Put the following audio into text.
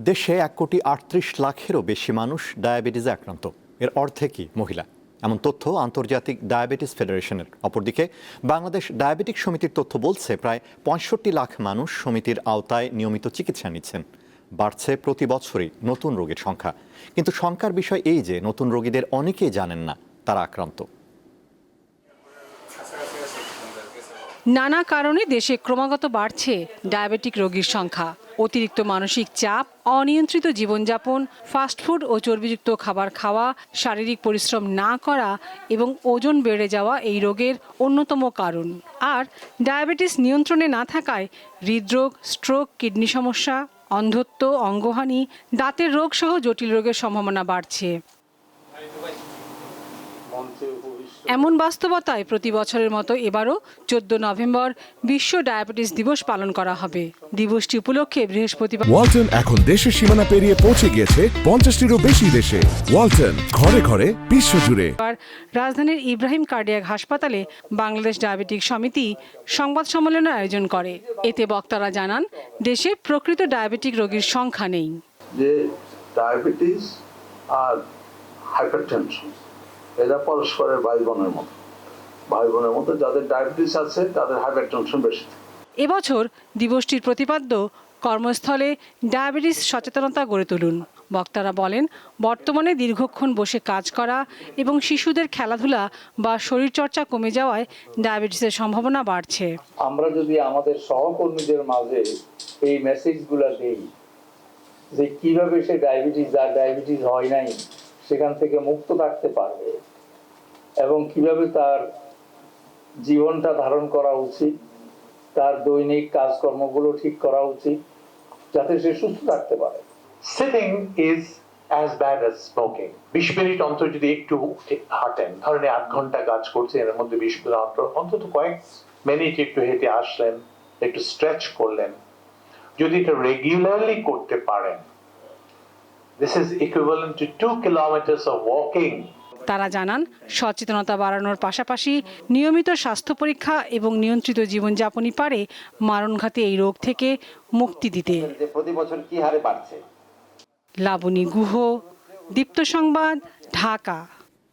দেশে এক কোটি আটত্রিশ লাখেরও বেশি মানুষ ডায়াবেটিসে আক্রান্ত। এর অর্ধেকই মহিলা। এমন তথ্য আন্তর্জাতিক ডায়াবেটিস ফেডারেশনের। অপরদিকে, বাংলাদেশ ডায়াবেটিক সমিতির তথ্য বলছে, প্রায় পঁয়ষট্টি লাখ মানুষ সমিতির আওতায় নিয়মিত চিকিৎসা নিচ্ছেন। বাড়ছে প্রতি বছরই নতুন রোগীর সংখ্যা। কিন্তু সংখ্যার বিষয় এই যে, নতুন রোগীদের অনেকেই জানেন না, তারা আক্রান্ত। নানা কারণে দেশে ক্রমাগত বাড়ছে ডায়াবেটিক রোগীর সংখ্যা। অতিরিক্ত মানসিক চাপ, অনিয়ন্ত্রিত জীবনযাপন ফাস্টফুড ও চর্বিযুক্ত খাবার খাওয়া, শারীরিক পরিশ্রম না করা এবং ওজন বেড়ে যাওয়া এই রোগের অন্যতম কারণ। আর ডায়াবেটিস নিয়ন্ত্রণে না থাকায় হৃদরোগ স্ট্রোক কিডনি সমস্যা, অন্ধত্ব, অঙ্গহানি, দাঁতের রোগ সহ জটিল রোগের সম্ভাবনা বাড়ছে। এমন বাস্তবতায় প্রতি বছরের মতো এবারও চোদ্দ নভেম্বর বিশ্ব ডায়াবেটিস দিবস পালন করা হবে। দিবসটি উপলক্ষে বৃহস্পতিবার ওয়ালটন এখন দেশের সীমানা পেরিয়ে পৌঁছে গিয়েছে পঞ্চাশটিরও বেশি দেশে। ওয়ালটন ঘরে ঘরে বিশ্বজুড়ে রাজধানীর ইব্রাহিম কার্ডিয়াক হাসপাতালে বাংলাদেশ ডায়াবেটিক সমিতি সংবাদ সম্মেলনের আয়োজন করে। এতে বক্তারা জানান দেশে প্রকৃত ডায়াবেটিক রোগীর সংখ্যা নেই। যে ডায়াবেটিস আর হাইপারটেনশন। এরা পরস্পরের ভাই বোনের মতো। ভাই বোনের মতো যাদের ডায়াবেটিস আছে তাদের হাইপারটেনশন বেশি। এবছর দিবসটির প্রতিপাদ্য কর্মস্থলে ডায়াবেটিস সচেতনতা গড়ে তুলুন। বক্তারা বলেন বর্তমানে দীর্ঘক্ষণ বসে কাজ করা এবং শিশুদের খেলাধুলা বা শরীরচর্চা কমে যাওয়ায় ডায়াবেটিসের সম্ভাবনা বাড়ছে। আমরা যদি আমাদের সহকর্মীদের মাঝে এই মেসেজগুলো দেই যে কীভাবে সে ডায়াবেটিস যার ডায়াবেটিস হয় নাই সেখান থেকে মুক্ত থাকতে পারবে। এবং কীভাবে তার জীবনটা ধারণ করা উচিত, তার দৈনিক কাজকর্মগুলো ঠিক করা উচিত, যাতে সে সুস্থ থাকতে পারে। Sitting is as bad as smoking বিশ মিনিট অন্তর যদি একটু হাঁটেন, ধরেন আট ঘণ্টা কাজ করছেন, এর মধ্যে বিশ মিনিট অন্তর, অন্তত কয়েক মিনিট একটু হেঁটে আসলেন, একটু স্ট্রেচ করলেন। যদি এটা রেগুলারলি করতে পারেন this is equivalent to two kilometers of walking. তারা জানান সচেতনতা বাড়ানোর পাশাপাশি নিয়মিত স্বাস্থ্য পরীক্ষা এবং নিয়ন্ত্রিত জীবনযাপনই পারে মারণঘাতে এই রোগ থেকে মুক্তি দিতে। লাবনী প্রতি বছর কি হারে বাড়ছে? লাবণী গুহ দীপ্ত সংবাদ ঢাকা।